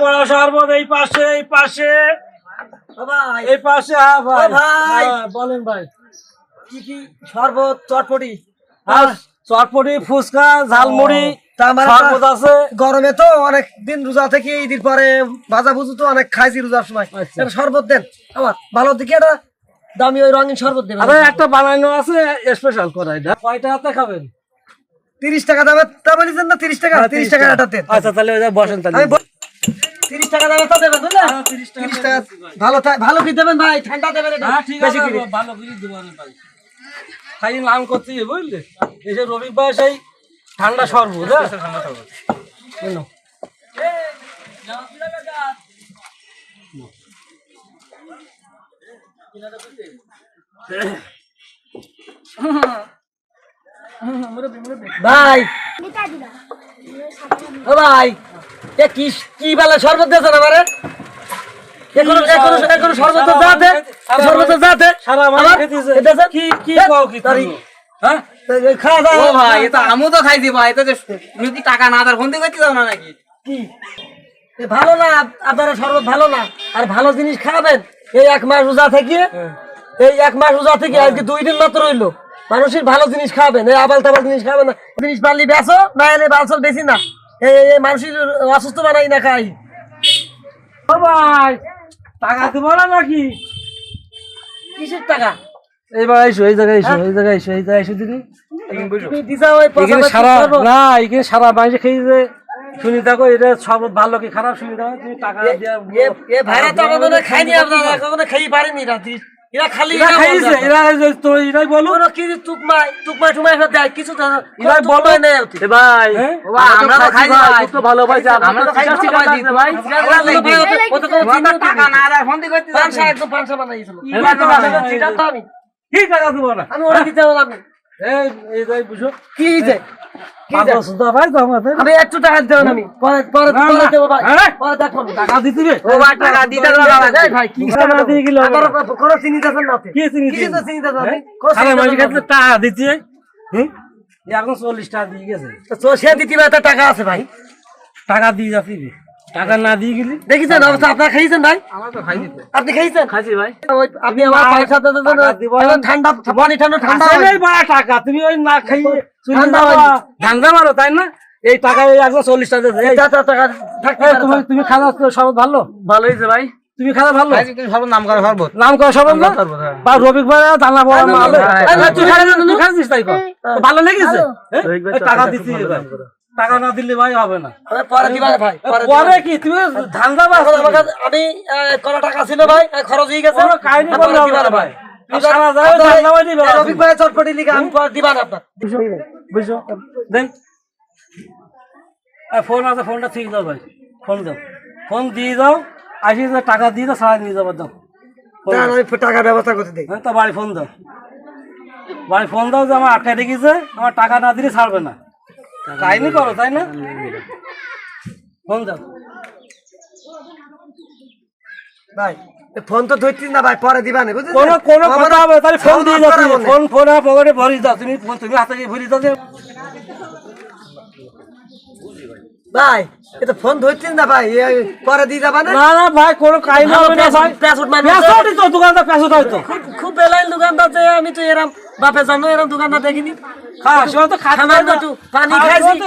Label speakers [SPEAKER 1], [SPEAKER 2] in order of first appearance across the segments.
[SPEAKER 1] করা শরবত এই পাশে এই পাশে। এই পাশে হ্যাঁ ভাই। হ্যাঁ, বলেন ভাই।
[SPEAKER 2] কি কি? শরবত চটপটি?
[SPEAKER 1] হ্যাঁ চটপটি ফুচকা ঝালমুড়ি শরবত আছে।
[SPEAKER 2] গরমে তো অনেক দিন রোজা থেকে ঈদের পরে ভাজা ভুজু তো অনেক খাইছি রোজার সময়।
[SPEAKER 1] আচ্ছা।
[SPEAKER 2] শরবত দেন। আমার ভালো দিকে একটা দামি ওই রঙিন শরবত দেবেন।
[SPEAKER 1] আরে একটা বানানো আছে স্পেশাল করা এটা। কয়টা হাতে খাবেন?
[SPEAKER 2] তিরিশ টাকা দামে তা বলেছেন না তিরিশ টাকা?
[SPEAKER 1] হ্যাঁ,
[SPEAKER 2] তিরিশ টাকা একটা দেন।
[SPEAKER 1] আচ্ছা তাহলে বসেন তাহলে।
[SPEAKER 2] আমি তিরিশ টাকা দামে তা দেবেন বুঝলেন
[SPEAKER 1] হ্যাঁ, 30 টাকা
[SPEAKER 2] তিরিশ টাকা। ভালো ভালো কি দেবেন ভাই? ঠান্ডা দেবেন এটা।
[SPEAKER 1] হ্যাঁ ঠিক আছে ভালো করে দেবো আমি ভাই। খাই নাম করতে বুঝলে? এই যে রবি ভাই সেই ঠান্ডা শরবত হ্যাঁ? ঠান্ডা শরবত। কেন
[SPEAKER 2] ভাই। ভাই। এ কি কি বেলা শরবত দিয়েছেন আমারে? এখনও এখনও এখনও শরবত যাতে শরবত যাতে আমার
[SPEAKER 1] খেতেছে।
[SPEAKER 2] এটা স্যার
[SPEAKER 1] কি কি
[SPEAKER 2] ধ্যাৎ,
[SPEAKER 1] কি হ্যাঁ?
[SPEAKER 2] খাওয়া দাওয়া
[SPEAKER 3] ভাই এটা আমিও তো খাইছি ভাই এটা টাকা না ফোন দিয়ে করতে যাও না নাকি?
[SPEAKER 2] কি? ভালো না আপনারা শরবত ভালো না আর ভালো জিনিস খাবেন এই এক মাস রোজা থেকে এই এক মাস রোজা থেকে আজকে দুই দিন মাত্র রইল মানুষের ভালো জিনিস খাবেন এই আবাল তাবাল জিনিস খাবেন না। জিনিস পারলি বেসো না এলে বালসল বেশি না। এই এই- এই মানুষের অসুস্থ বানাই না খাই।
[SPEAKER 1] ভাই টাকা দেবো না নাকি?
[SPEAKER 2] কিসের টাকা?
[SPEAKER 1] এইবার আইসো এই জায়গায় এসো এই জায়গায় এসো এই জায়গায় এসো দিদি
[SPEAKER 2] তুমি দিশা ওই পয়সা
[SPEAKER 1] এখানে সারা না এখানে সারা বাইরে খেয়ে যে শুনি থাকো এটা শরবত ভালো কি খারাপ শুনি থাকো তুমি টাকা দিয়া
[SPEAKER 2] ভাড়া তো খাইনি আপনারা কখনো খাই পারেনি রাত্রি। এরা খালি
[SPEAKER 1] এরা খাইছে এরা তো এরাই বলো।
[SPEAKER 2] কোনো কি টুকমাই টুকমাই টুকমাই সব দেয় কিছু দেয়
[SPEAKER 1] এরাই বলো।
[SPEAKER 2] টুকমাই নেই
[SPEAKER 1] ভাই
[SPEAKER 3] ও আমরা তো খাইছি ভাই।
[SPEAKER 1] তো ভালো ভাই
[SPEAKER 3] আমরা তো খাইছি ভাই। দিতে ভাই।
[SPEAKER 2] ওরা কোনো
[SPEAKER 3] তোমরা
[SPEAKER 2] চিন্তা
[SPEAKER 3] টাকা না দেওয়ার ফোন দিয়ে করতে যাও
[SPEAKER 2] পাঁচশো একদম পাঁচশো বানাইছিল।
[SPEAKER 1] এবার তো
[SPEAKER 2] চিন্তা তো আমি।
[SPEAKER 1] কি টাকা দেবো
[SPEAKER 2] আমি? ওরা দিতে পারব
[SPEAKER 1] এই এই বুঝো।
[SPEAKER 2] কি হয়েছে? আমি একটু টাকা দিতে আমি। পরে পরে পরে
[SPEAKER 1] না।
[SPEAKER 2] ভাই।
[SPEAKER 1] হ্যাঁ?
[SPEAKER 2] পরে দেখো
[SPEAKER 1] টাকা দিতে রে।
[SPEAKER 3] ও ভাই টাকা দিতে দাও
[SPEAKER 2] ভাই, কি
[SPEAKER 1] টাকা দিয়ে গেলে হবে
[SPEAKER 2] আপনারা চিনি দিতেছেন না
[SPEAKER 1] কি চিনি
[SPEAKER 2] তো চিনি।
[SPEAKER 1] টাকা দিতে হুম? এখন টাকা দিয়ে গেছে।
[SPEAKER 2] তো দিতে পারে টাকা আছে ভাই।
[SPEAKER 1] টাকা দিয়ে যাচ্ছি টাকা না দিয়ে গেলি?
[SPEAKER 2] দেখেছেন অবস্থা? আপনারা খাইছেন ভাই?
[SPEAKER 3] আমরা তো খাইছি
[SPEAKER 2] আপনি খাইছেন
[SPEAKER 1] খাইছি ভাই।
[SPEAKER 2] আপনি আমার ঠান্ডা পানি ঠান্ডা ঠান্ডা।
[SPEAKER 1] টাকা। তুমি ওই না খাইয়ে
[SPEAKER 2] ঠান্ডা।
[SPEAKER 1] ধান্দা মারো তাই না? এই টাকা এই একশো চল্লিশ টাকা তুমি তুমি খাওয়া সর্বত ভালো?
[SPEAKER 3] ভালো হয়েছে ভাই।
[SPEAKER 1] তুমি খাওয়া ভালো?
[SPEAKER 3] সব নাম করা
[SPEAKER 1] নাম করা
[SPEAKER 3] হ্যাঁ।
[SPEAKER 1] বা রবিক ভাই মাল। তুই খাইছিস, ভালো। লেগেছে? হ্যাঁ?
[SPEAKER 3] ভাই
[SPEAKER 1] টাকা
[SPEAKER 3] টাকা করে।
[SPEAKER 1] টাকা না দিলে ভাই হবে না।
[SPEAKER 2] পরে দিবা ভাই পরে
[SPEAKER 1] কি? তুমি ধান্দা
[SPEAKER 2] আমি কত টাকা ছিল ভাই খরচ হয়ে গেছে।
[SPEAKER 1] কাহিনী
[SPEAKER 2] দিবা
[SPEAKER 1] না ভাই।
[SPEAKER 2] ভাই।
[SPEAKER 1] তুমি সারা যাবে,
[SPEAKER 2] আপনার
[SPEAKER 1] ধান্দা বাজি
[SPEAKER 2] এই
[SPEAKER 1] বেড়াচ্ছি।
[SPEAKER 2] রফিক ভাই চটপটি লিখে আমি পরে দিবা না আপনার।
[SPEAKER 1] বুঝছ বুঝছ দেন। এই ফোন আছে ফোনটা ঠিক দাও ভাই। ফোন দাও। ফোন দিয়ে দাও আসি যে টাকা দিয়ে দাও সারা নিয়ে যাবার দাও।
[SPEAKER 2] টাকার ব্যবস্থা করতে দিই।
[SPEAKER 1] হ্যাঁ তো বাড়ি ফোন দাও। বাড়ি ফোন দাও যে আমার আটকায় রেখেছে আমার টাকা না দিলে ছাড়বে না। কাহিনি করো তাই না? ফোন দাও।
[SPEAKER 2] ভাই এ ফোন তো ধরছিস না ভাই পরে দিবা না বুঝলি
[SPEAKER 1] কোনো কোনো কথা হবে তাহলে ফোন দিয়ে দাও তুমি। ফোন ফোন আর পকেটে ভরি দাও তুমি ফোন তুমি হাতে ভরি দাও যে।
[SPEAKER 2] ভাই এটা ফোন ধরছিস না ভাই পরে দিয়ে যাবা না।
[SPEAKER 1] না না ভাই কোনো কাহিনী হবে না ভাই।
[SPEAKER 2] প্যাসুট- প্যাসুট মানুষ।
[SPEAKER 1] তো দোকানদার প্যাসুট হয়তো
[SPEAKER 2] খুব বেলাইন দোকানদার যে আমি তো এরম বাপে জানো এরম দোকানদার দেখিনি?
[SPEAKER 1] হ্যাঁ তো খাতে
[SPEAKER 2] পানি খাইছি।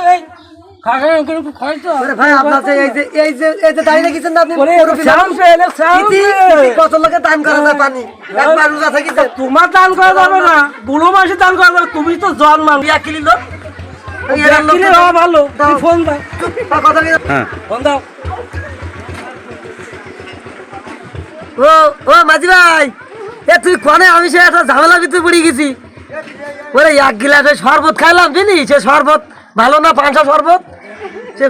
[SPEAKER 1] খাগে কোনো খাইতো
[SPEAKER 2] আরে ভাই আপনার এই যে এই যে এই যে দাঁড়িয়ে রেখেছেন না আপনি?
[SPEAKER 1] ওরে
[SPEAKER 2] মুরব্বি
[SPEAKER 1] সাউন্ড
[SPEAKER 2] মানুষ।
[SPEAKER 1] পেলে সাউন্ড
[SPEAKER 2] ইতি, ইতি কত লোকে দান করা যায় পানি? একবার রোজা থাকিছে
[SPEAKER 1] তোমার দান করা যাবে না। বুড়ো মাসে দান করা যাবে তুমি তো
[SPEAKER 2] কিলি লোক।
[SPEAKER 1] কিনে হওয়া ভালো। ফোন দাও। দাও।
[SPEAKER 2] ও ও মাঝি ভাই। এ তুই কনে? আমি সে একটা ঝামেলা ভিতরে পড়ে গেছি। ওরে এক গিলাসে শরবত খাইলাম জানি সে শরবত ভালো না পাঁচশো শরবত? সে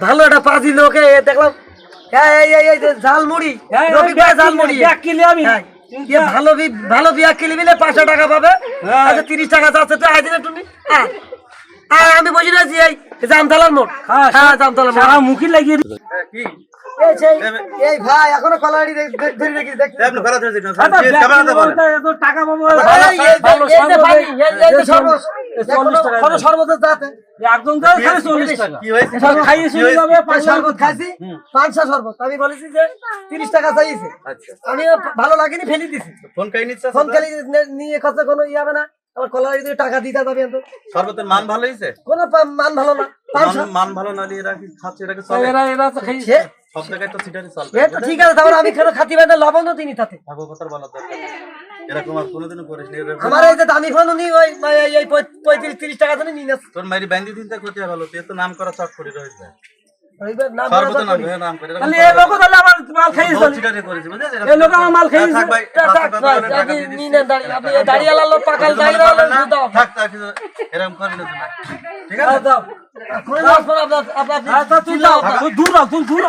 [SPEAKER 2] ভালো একটা পাঁচি লোকে দেখলাম এই এই এই এই যে ঝালমুড়ি
[SPEAKER 1] এই, এই,
[SPEAKER 2] রফিক ভাই
[SPEAKER 1] ব্যাগ
[SPEAKER 2] ঝালমুড়ি।
[SPEAKER 1] কিনে- ব্যাগ আমি।
[SPEAKER 2] হ্যাঁ, ভালো ভালো বিয়া কিলি মিলে পাঁচশো টাকা পাবে।
[SPEAKER 1] হ্যাঁ।
[SPEAKER 2] আচ্ছা তিরিশ টাকা যাচ্ছে তো আজ টুনি হ্যাঁ হ্যাঁ, আমি বসে আছি এই জামতলার মোট
[SPEAKER 1] হ্যাঁ,
[SPEAKER 2] হ্যাঁ জামতলার মোড়।
[SPEAKER 1] সারা মুখি লাগিয়ে দি-
[SPEAKER 2] এই সেই এই ভাই এখনও কলারি ধরে রেখে দেখ।
[SPEAKER 4] আপনি ভালো ধরে দিন।
[SPEAKER 1] আচ্ছা,
[SPEAKER 4] ক্যামেরা
[SPEAKER 1] এত টাকা পাবো সর্বদা-
[SPEAKER 2] যে
[SPEAKER 1] দেয় খালি চল্লিশ টাকা।
[SPEAKER 4] কি হয়েছে?
[SPEAKER 1] খাইয়ে চলে যাবে
[SPEAKER 2] শরবত খাইছি? পাঁচশো শরবত আমি বলেছি যে তিরিশ টাকা চাইছে।
[SPEAKER 4] আচ্ছা।
[SPEAKER 2] আমি ভালো লাগেনি ফেলে দিছি।
[SPEAKER 4] ফোন কাই নিচ্ছে
[SPEAKER 2] ফোন খালি নিয়ে খরচা কোনো ইয়ে হবে না। আমার কলার যদি টাকা দিতে যাবে তো
[SPEAKER 4] সর্বতের মান ভালো হয়েছে?
[SPEAKER 2] কোনো মান ভালো না।
[SPEAKER 4] মান- ভালো না হলে এরা খাচ্ছে এরা
[SPEAKER 1] এরা এরা তো
[SPEAKER 4] সব জায়গায় তো সিটারি চলবে।
[SPEAKER 2] এ তো ঠিক আছে তারপর আমি কেন খাতি বাইতে লবণও দিনি তাতে?
[SPEAKER 4] ঠাকুর কথার বলার দরকার এরকম আর কোনোদিনও করিস নি।
[SPEAKER 2] আমার এই যে দামি ফোন নি ওই এই- এই পঁয়- পঁয়ত্রিশ তিরিশ টাকা জন্য নিয়ে যাচ্ছে
[SPEAKER 4] তোর মাইরি ব্যান্ডি দিনটা করতে ভালো তুই তো নাম করা চট করে
[SPEAKER 2] করে
[SPEAKER 4] এরকম
[SPEAKER 1] তাহলে তাহলে
[SPEAKER 4] করেন। ঠিক আছে?
[SPEAKER 1] দূর দূর